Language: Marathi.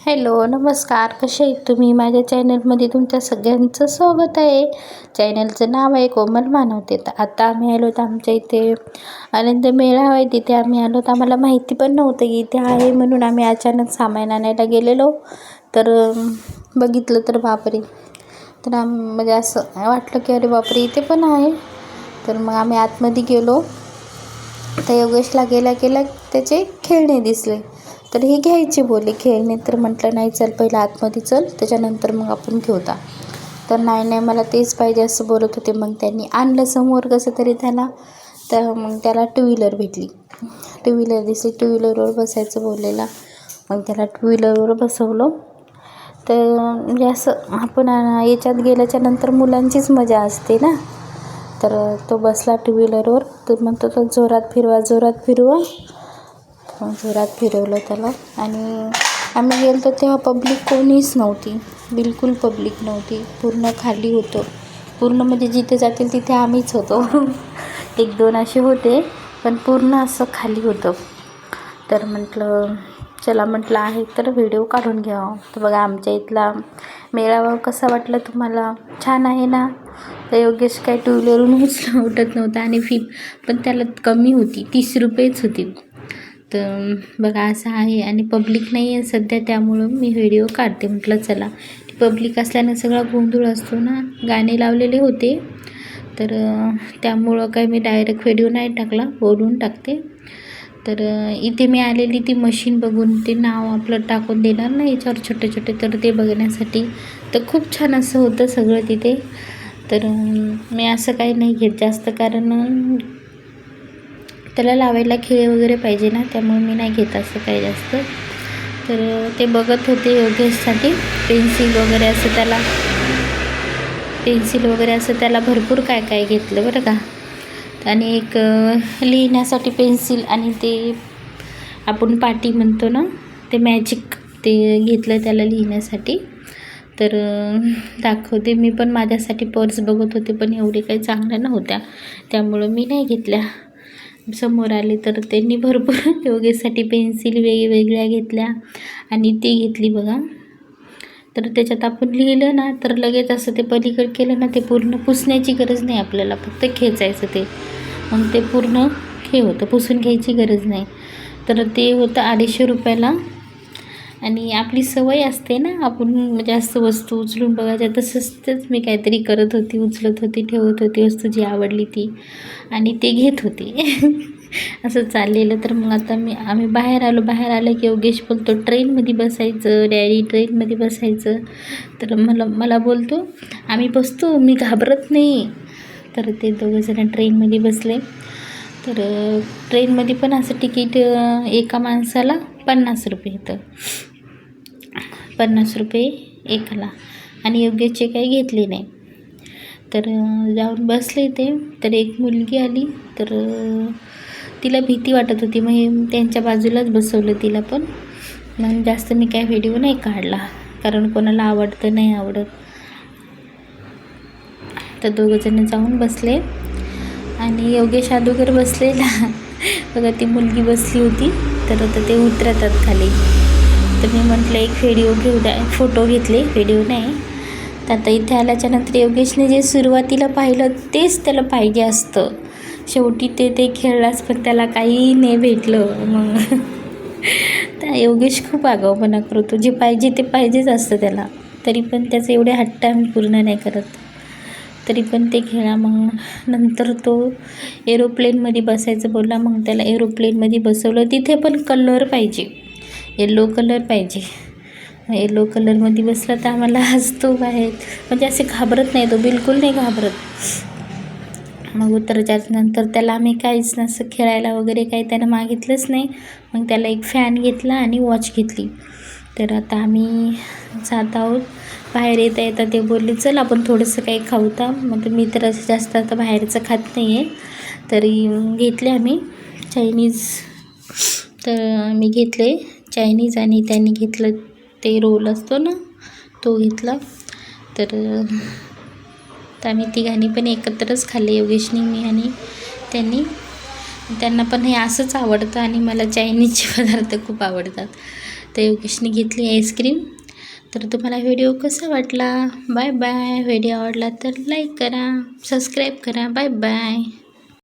हॅलो नमस्कार. कसे आहेत तुम्ही? माझ्या चॅनलमध्ये तुमच्या सगळ्यांचं स्वागत आहे. चॅनलचं नाव आहे कोमल मानवते. तर आता आम्ही आलो होतो आमच्या इथे आनंद मेळावा आहे. तिथे आम्ही आलो तर आम्हाला माहिती पण नव्हतं की इथे आहे म्हणून आम्ही अचानक सामान आणायला गेलेलो. तर बघितलं तर बापरे. तर आम म्हणजे असं वाटलं की अरे बापरे इथे पण आहे. तर मग आम्ही आतमध्ये गेलो. तर योगेशला गेल्या गेल्या त्याचे खेळणे दिसले. तर हे घ्यायचे बोलले खेळणे तर म्हटलं नाही चल पहिलं आतमध्ये चल त्याच्यानंतर मग आपण घेऊता तर नाही नाही मला तेच पाहिजे असं बोलत होते. मग त्यांनी आणलं समोर कसं तरी त्याला. तर मग त्याला टू व्हीलर भेटली. टू व्हीलर दिसली टू व्हीलरवर बसायचं बोललेला. मग त्याला टू व्हीलरवर बसवलं. तर म्हणजे असं आपण याच्यात गेल्याच्यानंतर मुलांचीच मजा असते ना. तर तो बसला टू व्हीलरवर तर म्हणतो तो जोरात फिरवा जोरात फिरवा. मग जोरात फिरवलं त्याला. आणि आम्ही गेलो तर तेव्हा पब्लिक कोणीच नव्हती. बिलकुल पब्लिक नव्हती. पूर्ण खाली होतं. पूर्ण म्हणजे जिथे जातील तिथे आम्हीच होतो. एक दोन असे होते पण पूर्ण असं खाली होतं. तर म्हटलं चला म्हटलं आहे तर व्हिडिओ काढून घ्यावं तर बघा आमच्या इथला मेळावा कसा वाटला तुम्हाला? छान आहे ना? तर योगेश काय टू व्हीलरवरून उचला उठत नव्हता आणि फी पण त्याला कमी होती. तीस रुपयेच होती. तर बघा असं आहे आणि पब्लिक नाही आहे सध्या त्यामुळं मी व्हिडिओ काढते. म्हटलं चला पब्लिक असल्यानं सगळा गोंधळ असतो ना गाणे लावलेले होते. तर त्यामुळं काय मी डायरेक्ट व्हिडिओ नाही टाकला बोलून टाकते. तर इथे मी आलेली ती मशीन बघून ते नाव आपलं टाकून देणार ना याच्यावर छोटे छोटे तर ते बघण्यासाठी. तर खूप छान असं होतं सगळं तिथे. तर मी असं काही नाही घेत. जास्त कारण त्याला लावायला खिळे वगैरे पाहिजे ना त्यामुळे मी नाही घेत असं काही जास्त. तर ते बघत होते योगेशसाठी. पेन्सिल वगैरे असं त्याला पेन्सिल वगैरे असं त्याला भरपूर काय काय घेतलं बरं का. आणि एक लिहिण्यासाठी पेन्सिल आणि ते आपण पाटी म्हणतो ना ते मॅजिक ते घेतलं त्याला लिहिण्यासाठी. तर दाखवते मी पण माझ्यासाठी पर्स बघत होते पण एवढे काही चांगल्या नव्हत्या. त्यामुळं मी नाही घेतल्या. समोर आले तर त्यांनी भरपूर योगेसाठी पेन्सिल वेगवेगळ्या घेतल्या आणि ती घेतली बघा. तर त्याच्यात आपण लिहिलं ना तर लगेच असं ते पलीकडे केलं ना ते पूर्ण पुसण्याची गरज नाही आपल्याला फक्त खेचायचं ते. मग ते पूर्ण हे होतं पुसून घ्यायची गरज नाही. तर ते होतं अडीचशे रुपयाला आणि आपली सवय असते ना आपण म्हणजे जास्त वस्तू उचलून बघायच्या तसंच तेच मी काहीतरी करत होती उचलत होती ठेवत होती वस्तू जी आवडली ती. आणि ते घेत होती. असं चाललेलं. तर मग आता मी आम्ही बाहेर आलो. बाहेर आलं की योगेश बोलतो ट्रेनमध्ये बसायचं डॅडी ट्रेनमध्ये बसायचं. तर मला मला बोलतो आम्ही बसतो मी घाबरत नाही. तर ते दोघंजणं ट्रेनमध्ये बसले. तर ट्रेनमध्ये पण असं तिकीट एका माणसाला पन्नास रुपये येतं पन्नास रुपये एकाला. आणि योग्यचे काही घेतले नाही. तर जाऊन बसले ते तर एक मुलगी आली. तर तिला भीती वाटत होती. मग हे त्यांच्या बाजूलाच बसवलं तिला पण. मग जास्त मी काय व्हिडिओ नाही काढला. कारण कोणाला आवडतं नाही आवडत. तर दोघंजणं जाऊन बसले. आणि योगेश अगोदर बसलेला. बघा ती मुलगी बसली होती. तर आता ते उतरतात खाली. तर मी म्हटलं एक व्हिडिओ घेऊ द्या. फोटो घेतले व्हिडिओ नाही. तर आता इथे आल्याच्यानंतर योगेशने जे सुरुवातीला पाहिलं तेच त्याला पाहिजे असतं. शेवटी ते ते खेळलाच पण त्याला काही नाही भेटलं. मग तर योगेश खूप आगाऊपणा करतो जे पाहिजे ते पाहिजेच असतं त्याला. तरी पण त्याचं एवढे हट्ट आम्ही पूर्ण नाही करत. तरी पण ते खेळा मग नंतर तो एरोप्लेनमध्ये बसायचं बोलला मग त्याला एरोप्लेनमध्ये बसवलं. तिथे पण कलर पाहिजे. येलो कलर पाहिजे. येलो कलरमध्ये बसला तर आम्हाला हसतो बाहेर. म्हणजे असे घाबरत नाही तो बिलकुल नाही घाबरत. मग उतरच्यानंतर त्याला आम्ही काहीच नसं खेळायला वगैरे काही त्यानं मागितलंच नाही. मग त्याला एक फॅन घेतला आणि वॉच घेतली. तर आता आम्ही जात आहोत. बाहेर येता येता ते बोलले चल आपण थोडंसं काही खाऊ तर मग मी तर असं जास्त आता बाहेरचं खात नाही आहे तरी घेतले आम्ही चायनीज. तर मी घेतले चायनीज आणि त्यांनी घेतलं ते रोल असतो ना तो घेतला. तर तर आम्ही तिघांनी पण एकत्रच खाल्ले योगेशनी मी आणि त्यांनी. त्यांना पण हे असंच आवडतं आणि मला चायनीजचे पदार्थ खूप आवडतात. तर योगेशने घेतली आईस्क्रीम. तर तुम्हाला व्हिडिओ कसा वाटला? Bye bye. व्हिडिओ आवडला तर लाईक करा सबस्क्राईब करा. Bye bye.